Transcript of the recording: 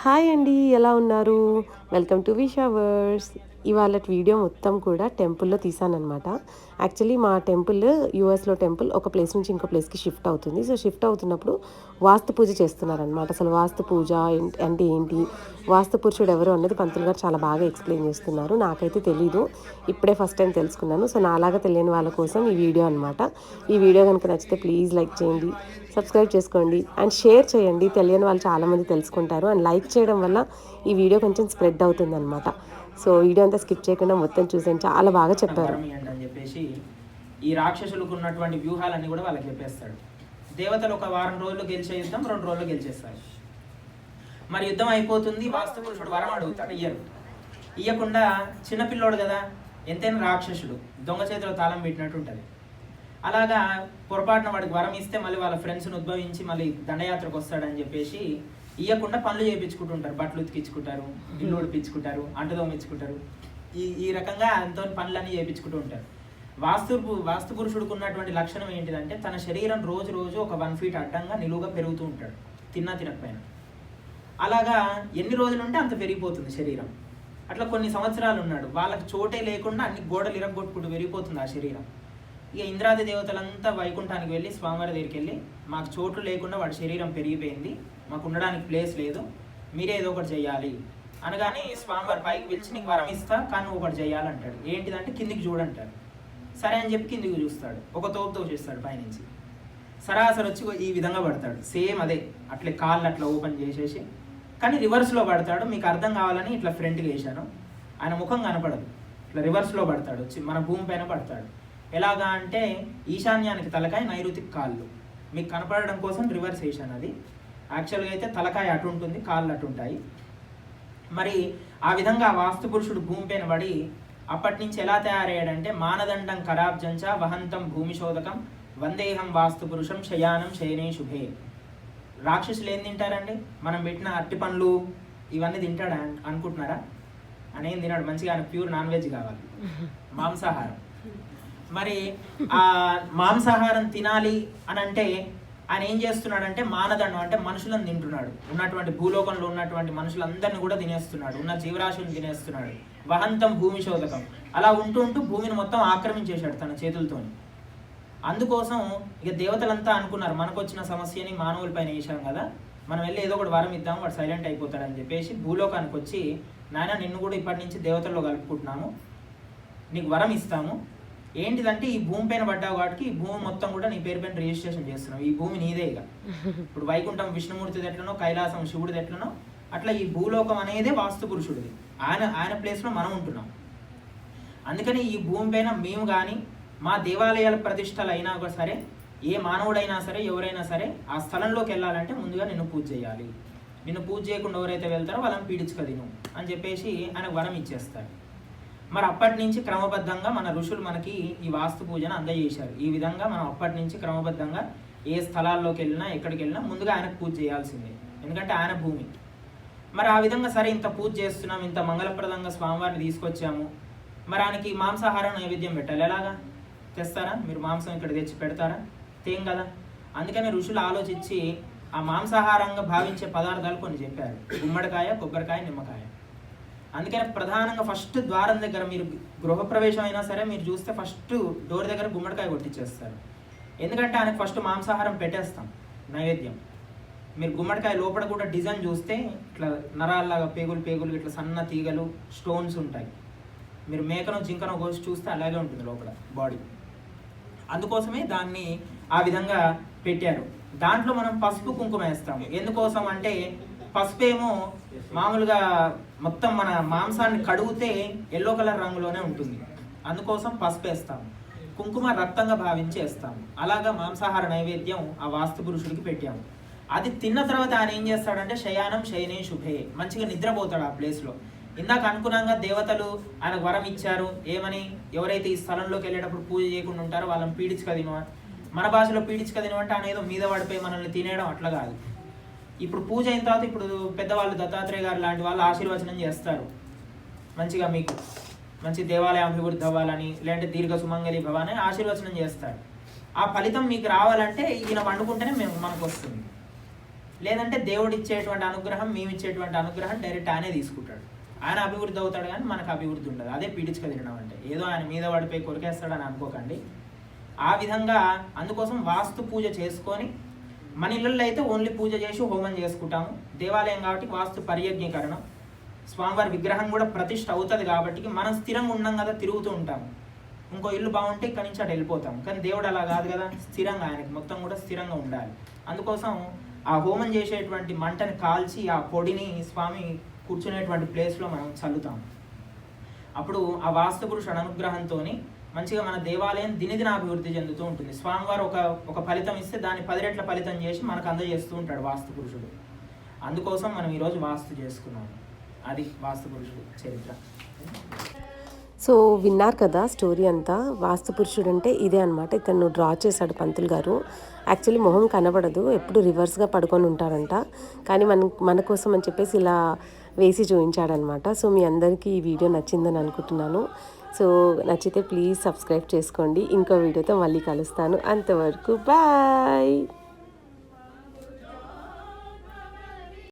Hi అండి ఎలా ఉన్నారు? వెల్కమ్ టు విషావర్స్ ఇవాళ వీడియో మొత్తం కూడా టెంపుల్లో తీసానమాట యాక్చువల్లీ మా టెంపుల్ యూఎస్లో టెంపుల్ ఒక ప్లేస్ నుంచి ఇంకో ప్లేస్కి షిఫ్ట్ అవుతుంది. సో షిఫ్ట్ అవుతున్నప్పుడు వాస్తు పూజ చేస్తున్నారనమాట అసలు వాస్తు పూజ అంటే ఏంటి? వాస్తు పురుషుడు ఎవరు అన్నది పంతులు గారు చాలా బాగా ఎక్స్ప్లెయిన్ చేస్తున్నారు. నాకైతే తెలీదు. ఇప్పుడే ఫస్ట్ టైం తెలుసుకున్నాను. సో నాలాగా తెలియని వాళ్ళ కోసం ఈ వీడియో అనమాట ఈ వీడియో కనుక నచ్చితే ప్లీజ్ లైక్ చేయండి సబ్స్క్రైబ్ చేసుకోండి అండ్ షేర్ చేయండి. తెలియని వాళ్ళు చాలామంది తెలుసుకుంటారు. అండ్ లైక్ చేయడం వల్ల ఈ వీడియో కొంచెం స్ప్రెడ్ అవుతుంది అనమాట సో వీడియో అంతా స్కిప్ చేయకుండా మొత్తం చూసాను చాలా బాగా చెప్పారు. అని చెప్పేసి ఈ రాక్షసులకు ఉన్నటువంటి వ్యూహాలన్నీ కూడా వాళ్ళకి చెప్పేస్తాడు. దేవతలు ఒక వారం రోజులు గెలిచే యుద్ధం రెండు రోజులు గెలిచేస్తారు. మరి యుద్ధం అయిపోతుంది వాస్తు పురుషుడు వరం అడుగుతాడు ఇయ్యరు. ఇయ్యకుండా చిన్నపిల్లోడు కదా ఎంతైనా రాక్షసుడు దొంగ చేతిలో తాళం పెట్టినట్టు ఉంటుంది. అలాగా పొరపాటున వాడికి వరం ఇస్తే మళ్ళీ వాళ్ళ ఫ్రెండ్స్ని ఉద్భవించి మళ్ళీ దండయాత్రకు వస్తాడని చెప్పేసి ఇయ్యకుండా పనులు చేయించుకుంటుంటారు. బట్టలు ఉతికించుకుంటారు ఇల్లు ఉడిపించుకుంటారు అంటు తోమించుకుంటారు ఈ ఈ రకంగా ఆయనతో పనులన్నీ చేయించుకుంటూ ఉంటారు. వాస్తు వాస్తు పురుషుడికి ఉన్నటువంటి లక్షణం ఏంటిదంటే తన శరీరం రోజు రోజు ఒక వన్ ఫీట్ అడ్డంగా నిలువుగా పెరుగుతూ ఉంటాడు. తిన్నా తినకపోయినా. అలాగా ఎన్ని రోజులు ఉంటే అంత పెరిగిపోతుంది శరీరం. అట్లా కొన్ని సంవత్సరాలు ఉన్నాడు. వాళ్ళకి చోటే లేకుండా అన్ని గోడలు ఇరగొట్టుకుంటూ పెరిగిపోతుంది ఆ శరీరం. ఇక ఇంద్రాది దేవతలంతా వైకుంఠానికి వెళ్ళి స్వామివారి దగ్గరికి వెళ్ళి మాకు చోట్లు లేకుండా వాడి శరీరం పెరిగిపోయింది. మాకు ఉండడానికి ప్లేస్ లేదు. మీరే ఏదో ఒకటి చేయాలి అనగానే స్వామివారి పైకి పిలిచి నీకు వరం ఇస్తా కానీ నువ్వు ఒకటి చేయాలంటాడు ఏంటిదంటే కిందికి చూడంటాడు. సరే అని చెప్పి కిందికి చూస్తాడు. ఒక తోపుతో చేస్తాడు పైనుంచి. సరాసరి వచ్చి ఈ విధంగా పడతాడు. సేమ్ అదే. అట్లే కాళ్ళు అట్లా ఓపెన్ చేసేసి. కానీ రివర్స్లో పడతాడు. మీకు అర్థం కావాలని ఇట్లా ఫ్రంట్కి వేశాను. ఆయన ముఖం కనపడదు. ఇట్లా రివర్స్లో పడతాడు. వచ్చి మన భూమి పైన పడతాడు. ఎలాగా అంటే ఈశాన్యానికి తలకాయ నైరుతికి కాళ్ళు. మీకు కనపడడం కోసం రివర్స్ వేశాను అది. యాక్చువల్గా అయితే తలకాయ అటు ఉంటుంది కాళ్ళు అటు ఉంటాయి. మరి ఆ విధంగా వాస్తు పురుషుడు భూమిపైన పడి అప్పటి నుంచి ఎలా తయారయ్యాడంటే మానదండం కరాబ్జంచ వహంతం భూమిశోధకం వందేహం వాస్తు పురుషం శయానం శయనే శుభే. రాక్షసులు ఏం తింటారండి? మనం పెట్టిన అట్టి పండ్లు ఇవన్నీ తింటాడా అనుకుంటున్నారా? అని ఏం తినాడు మంచిగా ఆయన ప్యూర్ నాన్ వెజ్ కావాలి. మాంసాహారం. మరి ఆ మాంసాహారం తినాలి అని అంటే ఆయన ఏం చేస్తున్నాడంటే మానదండం అంటే మనుషులను తింటున్నాడు. ఉన్నటువంటి భూలోకంలో ఉన్నటువంటి మనుషులందరినీ కూడా తినేస్తున్నాడు. ఉన్న జీవరాశులను తినేస్తున్నాడు. వహంతం భూమి శోధకం. అలా ఉంటూ ఉంటూ భూమిని మొత్తం ఆక్రమించేశాడు తన చేతులతోని. అందుకోసం ఇక దేవతలంతా అనుకున్నారు మనకు వచ్చిన సమస్యని మానవులపైన వేసాం కదా. మనం వెళ్ళి ఏదో ఒకటి వరం ఇద్దాం వాడు సైలెంట్ అయిపోతాడని చెప్పేసి భూలోకానికి వచ్చి నాయన నిన్ను కూడా ఇప్పటి నుంచి దేవతల్లో కలుపుకుంటున్నాము. నీకు వరం ఇస్తాము. ఏంటిదంటే ఈ భూమి పైన పడ్డావు కాబట్టి ఈ భూమి మొత్తం కూడా నీ పేరు పైన రిజిస్ట్రేషన్ చేస్తున్నావు. ఈ భూమి నీదే ఇక. ఇప్పుడు వైకుంఠం విష్ణుమూర్తిది ఎట్లనో కైలాసం శివుడిది ఎట్లనో అట్లా ఈ భూలోకం అనేదే వాస్తు పురుషుడిది. ఆయన ఆయన ప్లేస్లో మనం ఉంటున్నాం. అందుకని ఈ భూమి పైన మేము కానీ మా దేవాలయాల ప్రతిష్టలు అయినా కూడా సరే ఏ మానవుడైనా సరే ఎవరైనా సరే ఆ స్థలంలోకి వెళ్ళాలంటే ముందుగా నిన్ను పూజ చేయాలి. నిన్ను పూజ చేయకుండా ఎవరైతే వెళ్తారో వాళ్ళని పీడించుకదిను అని చెప్పేసి ఆయన వరం ఇచ్చేస్తారు మరి అప్పటి నుంచి క్రమబద్ధంగా మన ఋషులు మనకి ఈ వాస్తు పూజను అందజేశారు. ఈ విధంగా మనం అప్పటి నుంచి క్రమబద్ధంగా ఏ స్థలాల్లోకి వెళ్ళినా ఎక్కడికి వెళ్ళినా ముందుగా ఆయనకు పూజ చేయాల్సిందే. ఎందుకంటే ఆయన భూమి. మరి ఆ విధంగా సరే ఇంత పూజ చేస్తున్నాం ఇంత మంగళప్రదంగా స్వామివారిని తీసుకొచ్చాము. మరి ఆయనకి మాంసాహారం నైవేద్యం పెట్టాలి. ఎలాగా? తెస్తారా? మీరు మాంసం ఇక్కడ తెచ్చి పెడతారా? తేం కదా? అందుకని ఋషులు ఆలోచించి ఆ మాంసాహారంగా భావించే పదార్థాలు కొన్ని చెప్పారు. గుమ్మడికాయ కొబ్బరికాయ నిమ్మకాయ. అందుకని ప్రధానంగా ఫస్ట్ ద్వారం దగ్గర మీరు గృహప్రవేశం అయినా సరే మీరు చూస్తే ఫస్ట్ డోర్ దగ్గర గుమ్మడికాయ కొట్టించేస్తారు ఎందుకంటే ఆయనకు ఫస్ట్ మాంసాహారం పెట్టేస్తాం నైవేద్యం. మీరు గుమ్మడికాయ లోపల కూడా డిజైన్ చూస్తే ఇట్లా నరాల్లాగా పేగులు పేగులు ఇట్లా సన్న తీగలు స్టోన్స్ ఉంటాయి. మీరు మేకను జింకను కోసి చూస్తే అలాగే ఉంటుంది లోపల బాడీ అందుకోసమే దాన్ని ఆ విధంగా పెట్టారు. దాంట్లో మనం పసుపు కుంకుమ వేస్తాము. ఎందుకోసం అంటే పసుపు ఏమో మామూలుగా మొత్తం మన మాంసాన్ని కడుగుతే ఎల్లో కలర్ రంగులోనే ఉంటుంది. అందుకోసం పసుపు వేస్తాము కుంకుమ రక్తంగా భావించి వేస్తాము. అలాగా మాంసాహార నైవేద్యం ఆ వాస్తు పురుషుడికి పెట్టాము. అది తిన్న తర్వాత ఆయన ఏం చేస్తాడంటే శయానం శయనే శుభే. మంచిగా నిద్రపోతాడు ఆ ప్లేస్లో ఇందాక అనుకున్నాగా దేవతలు ఆయనకు వరం ఇచ్చారు. ఏమని? ఎవరైతే ఈ స్థలంలోకి వెళ్ళేటప్పుడు పూజ చేయకుండా ఉంటారో వాళ్ళని పీడించుక మన భాషలో పీడించుక తిను అంటే ఆయన ఏదో మీద పడిపోయి మనల్ని తినేయడం అట్లా కాదు. ఇప్పుడు పూజ అయిన తర్వాత ఇప్పుడు పెద్దవాళ్ళు దత్తాత్రేయ గారు లాంటి వాళ్ళు ఆశీర్వచనం చేస్తారు. మంచిగా మీకు మంచి దేవాలయం అభివృద్ధి అవ్వాలని లేదంటే దీర్ఘ సుమంగళి భవాని ఆశీర్వచనం చేస్తారు. ఆ ఫలితం మీకు రావాలంటే ఈయన పండుకుంటేనే మేము మనకు వస్తుంది. లేదంటే దేవుడు ఇచ్చేటువంటి అనుగ్రహం మేము ఇచ్చేటువంటి అనుగ్రహం డైరెక్ట్ ఆయనే తీసుకుంటాడు. ఆయన అభివృద్ధి అవుతాడు కానీ మనకు అభివృద్ధి ఉండదు. అదే పీడించుక తినడం అంటే. ఏదో ఆయన మీద పడిపోయి కొరికేస్తాడని అనుకోకండి. ఆ విధంగా అందుకోసం వాస్తు పూజ చేసుకొని మన ఇళ్ళల్లో అయితే ఓన్లీ పూజ చేసి హోమం చేసుకుంటాము. దేవాలయం కాబట్టి వాస్తు పర్యజ్ఞీకరణం. స్వామివారి విగ్రహం కూడా ప్రతిష్ట అవుతుంది కాబట్టి మనం స్థిరంగా ఉన్నాం కదా తిరుగుతూ ఉంటాము. ఇంకో ఇల్లు బాగుంటే ఇక్కడి నుంచి అటు వెళ్ళిపోతాం. కానీ దేవుడు అలా కాదు కదా స్థిరంగా ఆయనకి మొత్తం కూడా స్థిరంగా ఉండాలి. అందుకోసం ఆ హోమం చేసేటువంటి మంటని కాల్చి ఆ పొడిని స్వామి కూర్చునేటువంటి ప్లేస్లో మనం చల్లుతాం. అప్పుడు ఆ వాస్తు పురుషుడు అనుగ్రహంతో మంచిగా మన దేవాలయం దినదిన అభివృద్ధి చెందుతూ ఉంటుంది. స్వామివారు ఒక ఒక ఫలితం ఇస్తే దాన్ని పది రెట్ల ఫలితం చేసి మనకు అందజేస్తూ ఉంటాడు వాస్తు పురుషుడు. అందుకోసం మనం ఈరోజు వాస్తు చేసుకున్నాం. అది వాస్తు పురుషుడు చరిత్ర. సో విన్నారు కదా స్టోరీ అంతా. వాస్తు పురుషుడు అంటే ఇదే అనమాట ఇతను డ్రా చేశాడు పంతులు గారు. యాక్చువల్లీ మొహం కనబడదు. ఎప్పుడు రివర్స్గా పడుకొని ఉంటారంట కానీ మన మన కోసం అని చెప్పేసి ఇలా వేసి చూపించాడనమాట సో మీ అందరికీ ఈ వీడియో నచ్చిందని అనుకుంటున్నాను. సో నచ్చితే ప్లీజ్ సబ్స్క్రైబ్ చేసుకోండి. ఇంకో వీడియోతో మళ్ళీ కలుస్తాను. అంతవరకు బాయ్!